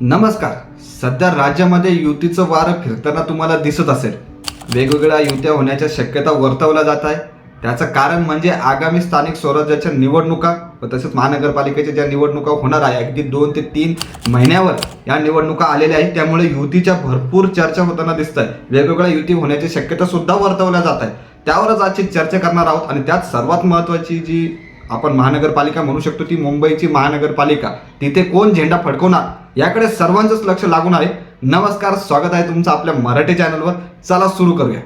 नमस्कार. सध्या राज्यामध्ये युतीचं वारं फिरताना तुम्हाला दिसत असेल. वेगवेगळ्या युत्या होण्याच्या शक्यता वर्तवल्या जात आहे. त्याचं कारण म्हणजे आगामी स्थानिक स्वराज्याच्या निवडणुका व तसेच महानगरपालिकेच्या ज्या निवडणुका होणार आहे अगदी दोन ते तीन महिन्यावर या निवडणुका आलेल्या आहेत. त्यामुळे युतीच्या भरपूर चर्चा होताना दिसत आहे वेगवेगळ्या युती होण्याची शक्यता सुद्धा वर्तवल्या जात आहे. त्यावरच आजची चर्चा करणार आहोत आणि त्यात सर्वात महत्त्वाची जी आपण महानगरपालिका म्हणू शकतो ती मुंबईची महानगरपालिका. तिथे कोण झेंडा फडकवणार? याकडे सर्वांचंच लक्ष लागून आहे. नमस्कार स्वागत आहे तुमचं आपल्या मराठी चॅनलवर. चला सुरू करूया.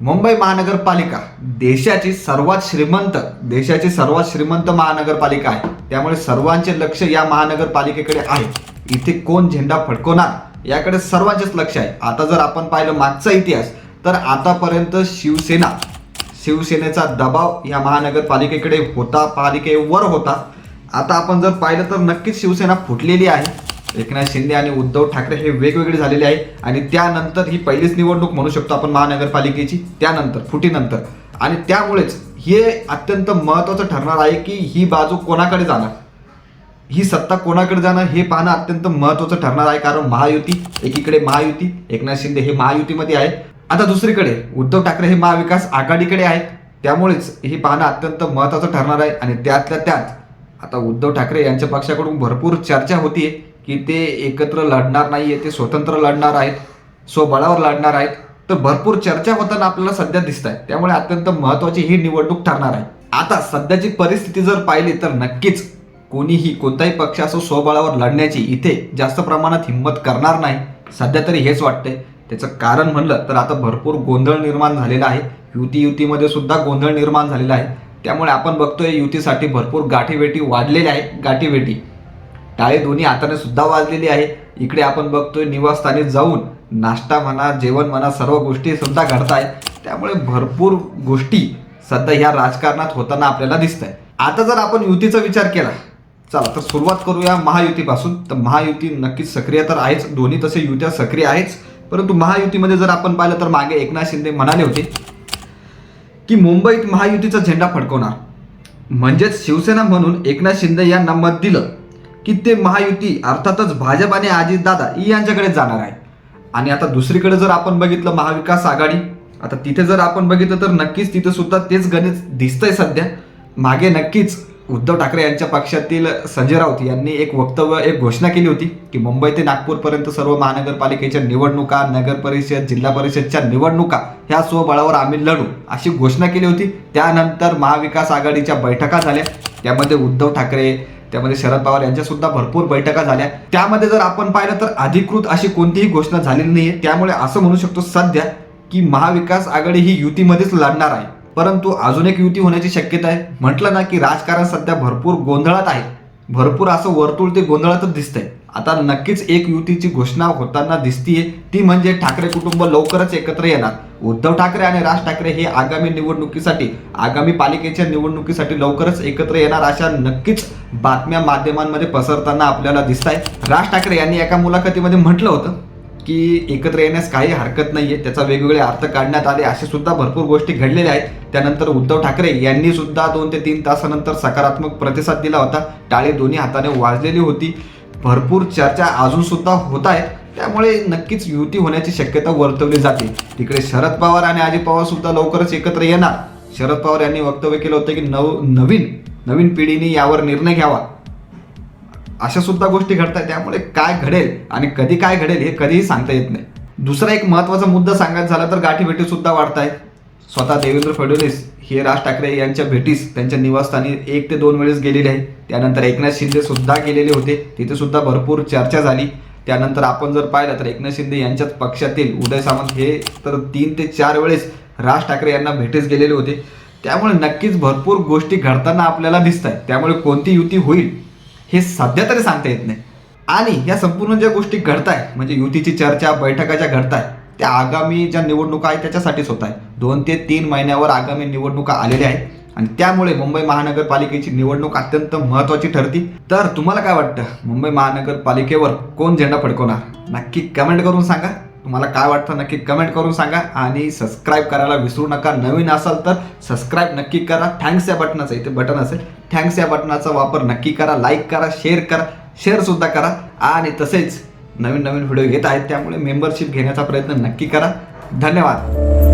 मुंबई महानगरपालिका देशाची सर्वात श्रीमंत देशाची सर्वात श्रीमंत महानगरपालिका आहे. त्यामुळे सर्वांचे लक्ष या महानगरपालिकेकडे आहे. इथे कोण झेंडा फडकवणार? याकडे सर्वांचेच लक्ष आहे. आता जर आपण पाहिलं मागचा इतिहास तर आतापर्यंत शिवसेना शिवसेनेचा दबाव या महानगरपालिकेकडे होता पालिकेवर होता. आता आपण जर पाहिलं तर नक्कीच शिवसेना फुटलेली आहे. एकनाथ शिंदे आणि उद्धव ठाकरे हे वेगवेगळे झालेले आहे. आणि त्यानंतर ही पहिलीच निवडणूक म्हणू शकतो आपण महानगरपालिकेची त्यानंतर फुटीनंतर. आणि त्यामुळेच हे अत्यंत महत्त्वाचं ठरणार आहे की ही बाजू कोणाकडे जाणार? ही सत्ता कोणाकडे जाणार हे पाहणं अत्यंत महत्त्वाचं ठरणार आहे. कारण महायुती एकीकडे महायुती एकनाथ शिंदे हे महायुतीमध्ये आहे. आता दुसरीकडे उद्धव ठाकरे हे महाविकास आघाडीकडे आहेत. त्यामुळेच हे पाहणं अत्यंत महत्त्वाचं ठरणार आहे आणि त्यातल्या त्यात आता उद्धव ठाकरे यांच्या पक्षाकडून भरपूर चर्चा होती की ते एकत्र लढणार नाहीये ते स्वतंत्र लढणार आहेत स्वबळावर लढणार आहेत. तर भरपूर चर्चा होताना आपल्याला सध्या दिसत आहे त्यामुळे अत्यंत महत्त्वाची ही निवडणूक ठरणार आहे. आता सध्याची परिस्थिती जर पाहिली तर नक्कीच कोणीही कोणताही पक्ष असो स्वबळावर लढण्याची इथे जास्त प्रमाणात हिंमत करणार नाही. सध्या तरी हेच वाटतंय. त्याचं कारण म्हणलं तर आता भरपूर गोंधळ निर्माण झालेला आहे. युती युतीमध्ये सुद्धा गोंधळ निर्माण झालेला आहे. त्यामुळे आपण बघतोय युतीसाठी भरपूर गाठीवेटी वाढलेल्या आहेत. गाठीवेटी टाळे दोन्ही हाताने सुद्धा वाजलेली आहे. इकडे आपण बघतोय निवासस्थानी जाऊन नाश्ता म्हणा जेवण म्हणा सर्व गोष्टी सुद्धा घडत आहेत त्यामुळे भरपूर गोष्टी सध्या ह्या राजकारणात होताना आपल्याला दिसत आहे आता जर आपण युतीचा विचार केला चला तर सुरुवात करूया महायुतीपासून. तर महायुती नक्कीच सक्रिय तर आहेच. दोन्ही तसे युत्या सक्रिय आहेच. परंतु महायुतीमध्ये जर आपण पाहिलं तर मागे एकनाथ शिंदे म्हणाले होते की मुंबईत महायुतीचा झेंडा फडकवणार. म्हणजेच शिवसेना म्हणून एकनाथ शिंदे यांना मत दिलं की ते महायुती अर्थातच भाजप आणि अजितदादा यांच्याकडे जाणार आहे. आणि आता दुसरीकडे जर आपण बघितलं महाविकास आघाडी आता तिथे जर आपण बघितलं तर नक्कीच तिथे सुद्धा तेच गणित दिसतंय सध्या. मागे नक्कीच उद्धव ठाकरे यांच्या पक्षातील संजय राऊत यांनी एक वक्तव्य एक घोषणा केली होती की मुंबई ते नागपूरपर्यंत सर्व महानगरपालिकेच्या निवडणुका नगर परिषद जिल्हा परिषदच्या निवडणुका ह्या स्वबळावर आम्ही लढू अशी घोषणा केली होती. त्यानंतर महाविकास आघाडीच्या बैठका झाल्या. त्यामध्ये उद्धव ठाकरे त्यामध्ये शरद पवार यांच्या सुद्धा भरपूर बैठका झाल्या. त्यामध्ये जर आपण पाहिलं तर अधिकृत अशी कोणतीही घोषणा झालेली नाही त्यामुळे असं म्हणू शकतो सध्या की महाविकास आघाडी ही युतीमध्येच लढणार आहे. परंतु अजून एक युती होण्याची शक्यता आहे. म्हटलं ना की राजकारण सध्या भरपूर गोंधळात आहे. भरपूर असं वर्तुळ ते गोंधळातच दिसतंय. आता नक्कीच एक युतीची घोषणा होताना दिसतीये. ती म्हणजे ठाकरे कुटुंब लवकरच एकत्र येणार. उद्धव ठाकरे आणि राज ठाकरे हे आगामी निवडणुकीसाठी आगामी पालिकेच्या निवडणुकीसाठी लवकरच एकत्र येणार अशा नक्कीच बातम्या माध्यमांमध्ये पसरताना आपल्याला दिसत आहे राज ठाकरे यांनी एका मुलाखतीमध्ये म्हटलं होतं. की एकत्र येण्यास काही हरकत नाही आहे त्याचा वेगवेगळे अर्थ काढण्यात आले. असे सुद्धा भरपूर गोष्टी घडलेल्या आहेत. त्यानंतर उद्धव ठाकरे यांनी सुद्धा दोन ते तीन तासानंतर सकारात्मक प्रतिसाद दिला होता. टाळे दोन्ही हाताने वाजलेली होती. भरपूर चर्चा अजून सुद्धा होत आहेत. त्यामुळे नक्कीच युती होण्याची शक्यता वर्तवली जाते. तिकडे शरद पवार आणि अजित पवार सुद्धा लवकरच एकत्र येणार. शरद पवार यांनी वक्तव्य केलं होतं की नव नवीन नवीन पिढीने यावर निर्णय घ्यावा. अशा सुद्धा गोष्टी घडतात त्यामुळे काय घडेल आणि कधी काय घडेल हे कधीही सांगता येत नाही. दुसरा एक महत्त्वाचा मुद्दा सांगायचा झाला तर गाठीभेटी सुद्धा वाढत आहेत स्वतः देवेंद्र फडणवीस हे राज ठाकरे यांच्या भेटीस त्यांच्या निवासस्थानी एक ते दोन वेळेस गेलेले आहे त्यानंतर एकनाथ शिंदे सुद्धा गेलेले होते. तिथे सुद्धा भरपूर चर्चा झाली. त्यानंतर आपण जर पाहिलं तर एकनाथ शिंदे यांच्याच पक्षातील उदय सामंत हे तर तीन ते चार वेळेस राज ठाकरे यांना भेटीस गेलेले होते. त्यामुळे नक्कीच भरपूर गोष्टी घडताना आपल्याला दिसत आहेत त्यामुळे कोणती युती होईल हे सध्या तरी सांगता येत नाही. आणि या संपूर्ण ज्या गोष्टी घडताय म्हणजे युतीची चर्चा बैठका ज्या घडताय त्या आगामी ज्या निवडणुका आहेत त्याच्यासाठीच होत आहे दोन ते तीन महिन्यावर आगामी निवडणुका आलेल्या आहेत. आणि त्यामुळे मुंबई महानगरपालिकेची निवडणूक अत्यंत महत्त्वाची ठरती. तर तुम्हाला काय वाटतं? मुंबई महानगरपालिकेवर कोण झेंडा फडकवणार? नक्की कमेंट करून सांगा. तुम्हाला काय वाटतं नक्की कमेंट करून सांगा आणि सबस्क्राईब करायला विसरू नका. नवीन असाल तर सबस्क्राईब नक्की करा. थँक्स या बटनाचं इथे बटन असेल. थँक्स या बटनाचा वापर नक्की करा. लाईक करा शेअर करा शेअरसुद्धा करा आणि तसेच नवीन नवीन व्हिडिओ येत आहेत. त्यामुळे मेंबरशिप घेण्याचा प्रयत्न नक्की करा. धन्यवाद.